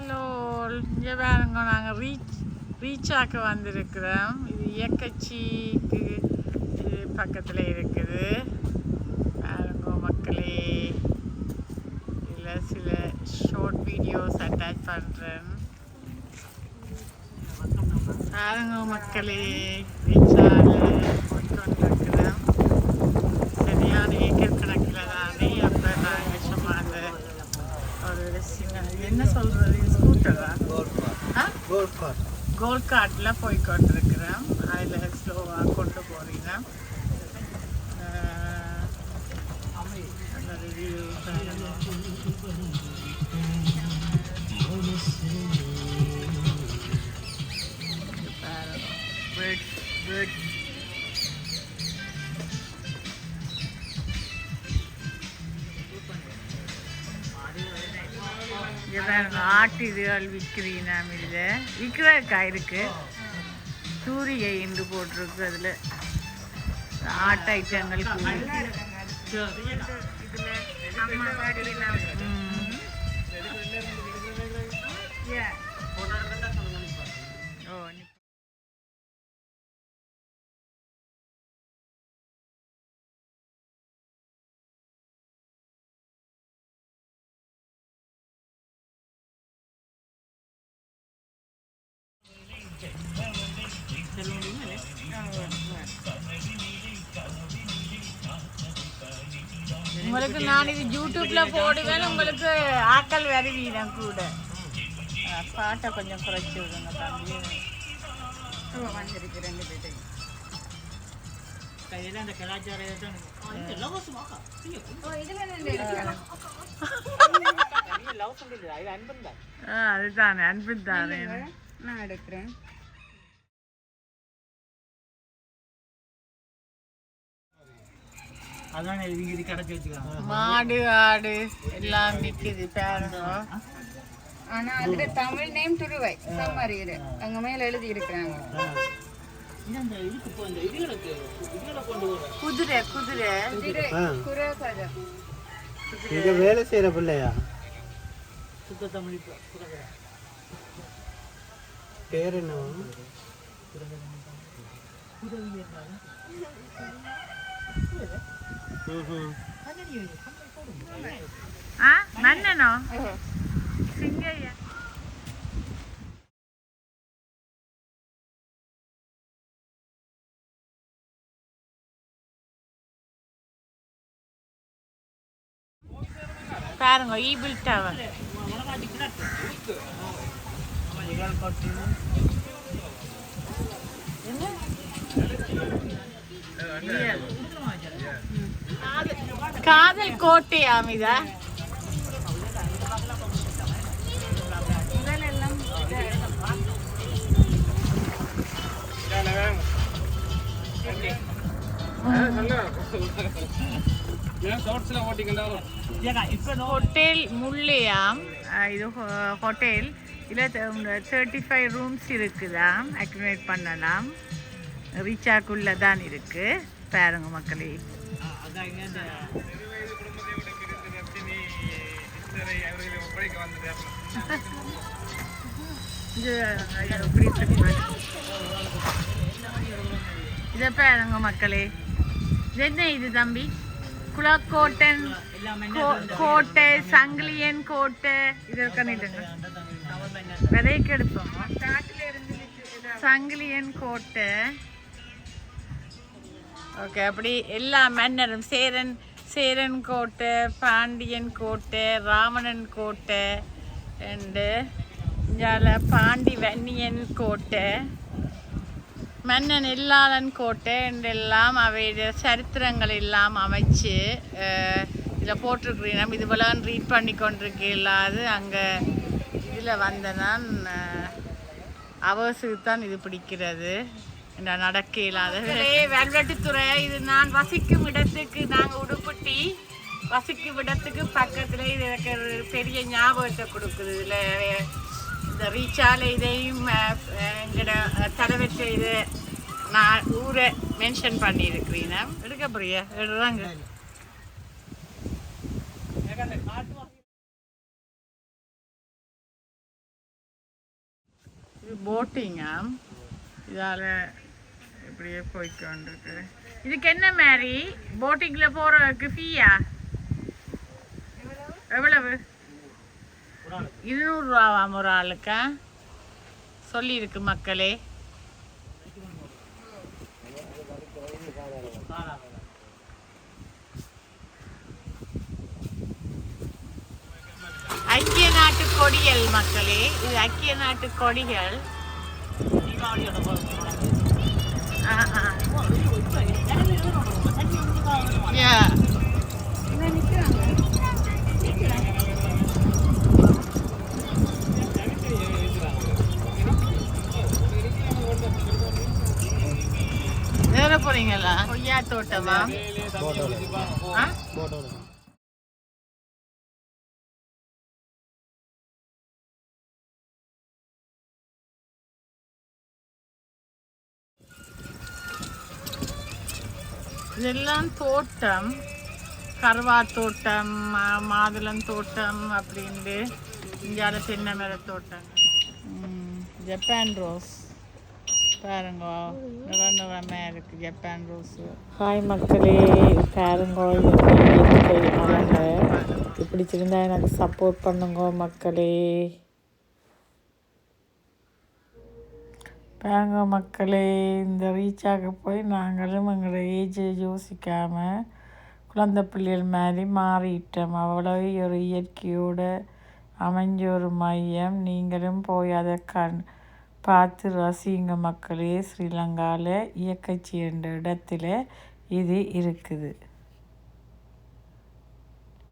Hello இங்கே பாருங்க நாங்கள் ரீச் ரீச்சாக்க வந்திருக்கிறோம். இது இயக்கச்சிக்கு பக்கத்தில் இருக்குது. பாருங்க மக்களே இதில் சில ஷார்ட் வீடியோஸ் அட்டாச் பண்ணுறேன் பாருங்க மக்களே ரீச்சாக போய்கொண்டிருக்கிறோம் சரியான ஏக்கர் கணக்கில் தானே அப்போ நாங்கள் சும்மா அந்த ஒரு சின்ன இது என்ன சொல்கிறது ஸ்கூட்டரா ஆ கோல்ட் கார்ட்டில் போய் கொண்டிருக்கிறோம் அதில் ஸ்லோவாக கொண்டு போகிறீங்க அந்த ரிவ்யூ இதான் ஆட்டு இதுகள் விற்கிறீங்க இதில் விற்கிறக்கா இருக்கு? சூரிகை என்று போட்டிருக்கு அதில். ஆட்டு ஐட்டங்கள் கூறி உங்களுக்கு நான் இது யூடியூப்ல போடுவேன் உங்களுக்கு ஆக்கள் வருவீங்க கூட. பாட்டை கொஞ்சம் குறைச்சி விடுங்க தம்பி. வந்திருக்கு ரெண்டு பேர்த்தையும். கையில அந்த கலாச்சார இதுல அதுதானே அன்பு தானே. நான் எடுக்கிறேன். அதான் இவங்க இது கடைச்சி வச்சுக்கிறாங்க. மாடு ஆடு எல்லாம் நிக்குது பாருங்க ஆனா அதுல தமிழ் நேம் துருவை சம்மரியர் அங்க மேல எழுதி இருக்கிறாங்க. குதிரை குதிரை. குதிரை. குதிரை கதை இங்க வேலை செய்யற பிள்ளையா? சுத்த தமிழ் குதிரை. பேர் என்ன ஆ மன்னனோ சிங்கையா பாருங்க ஈபிள் டவர் காதல் கோட்டை இதா இப்போ ஹோட்டல் முல்லையாம் இது ஹோ- ஹோட்டல் இதில் தேர்ட்டி ஃபைவ் ரூம்ஸ் இருக்குதாம். அக்டிவேட் பண்ணலாம். ரீச்சாக்குள்ளே தான் இருக்குது பாருங்க மக்களே. இது ஐயோ, இப்படி இதை பாருங்க மக்களே. இது என்ன இது தம்பி? குளக்கோட்டன் கோட்டை சங்கிலியன் கோட்டை. இது கண்ணிட்டுங்க விதைக்கு எடுப்போம். சங்கிலியன் கோட்டை. ஓகே அப்படி எல்லா மன்னரும் சேரன் சேரன் கோட்டை பாண்டியன் கோட்டை ராவணன் கோட்டை அண்டு இங்கால பாண்டி வன்னியன் கோட்டை மன்னன் இல்லாதன் கோட்டை என்றெல்லாம் அவைய சரித்திரங்கள் எல்லாம் அமைச்சு இதில் போட்டிருக்கிறீங்க இது போல ரீட் பண்ணி கொண்டிருக்க இல்லாது அங்கே இதில் வந்த நான் அவசுக்கு தான் இது பிடிக்கிறது. நடக்க இல்லாத வெல்வெட்டுத்துறை இது நான் வசிக்கும் இடத்துக்கு நாங்கள் பாட்டி வசிக்கும் இடத்துக்கு பக்கத்தில் இது எனக்கு ஒரு பெரிய ஞாபகத்தை கொடுக்குது. இதில் இந்த ரீச்சால இதையும் எங்களோட தலைவற்ற இது நான் ஊரை மென்ஷன் பண்ணியிருக்கிறீங்க எடுக்க போறியா? எடுறாங்க. ஏக்கா, அந்த இது போட்டிங்கா இதால் இப்படியே போய்க்கொண்டிருக்கு. இதுக்கு என்ன மாதிரி போட்டிங்கில் போகிறதுக்கு ஃபீயா எவ்வளவு? இருநூறுவாவாம் ஒரு ஆளுக்கா சொல்லியிருக்கு மக்களே. ஐக்கிய நாட்டு கொடிகள் மக்களே இது ஐக்கிய நாட்டு கொடிகள். ஆ. நேர போறீங்களா? கொய்யா தோட்டமா? இதெல்லாம் தோட்டம். கருவா தோட்டம் மாதுளம் தோட்டம் அப்படின்ட்டு இந்தியாவில் தென்னை மர தோட்டம். Japan rose. பாருங்க. நிற நிறமாக இருக்கு ஜப்பான் ரோஸ் ஹாய் மக்களே பாருங்கோ இயற்கை அழகை பிடிச்சிருந்தா எனக்கு சப்போர்ட் பண்ணுங்க மக்களே. பாருங்க மக்களே இந்த ரீச்சாக போய் நாங்களும் எங்களோட ஏஜை யோசிக்காமல் குழந்தை பிள்ளைகள் மாதிரி மாறிட்டோம். அவ்வளோ ஒரு இயற்கையோட அமைஞ்ச ஒரு மையம். நீங்களும் போய் அதை கண் பார்த்து ரசிங்க மக்களே ஸ்ரீலங்காவில் இயக்கச்சி என்ற இடத்துல இது இருக்குது.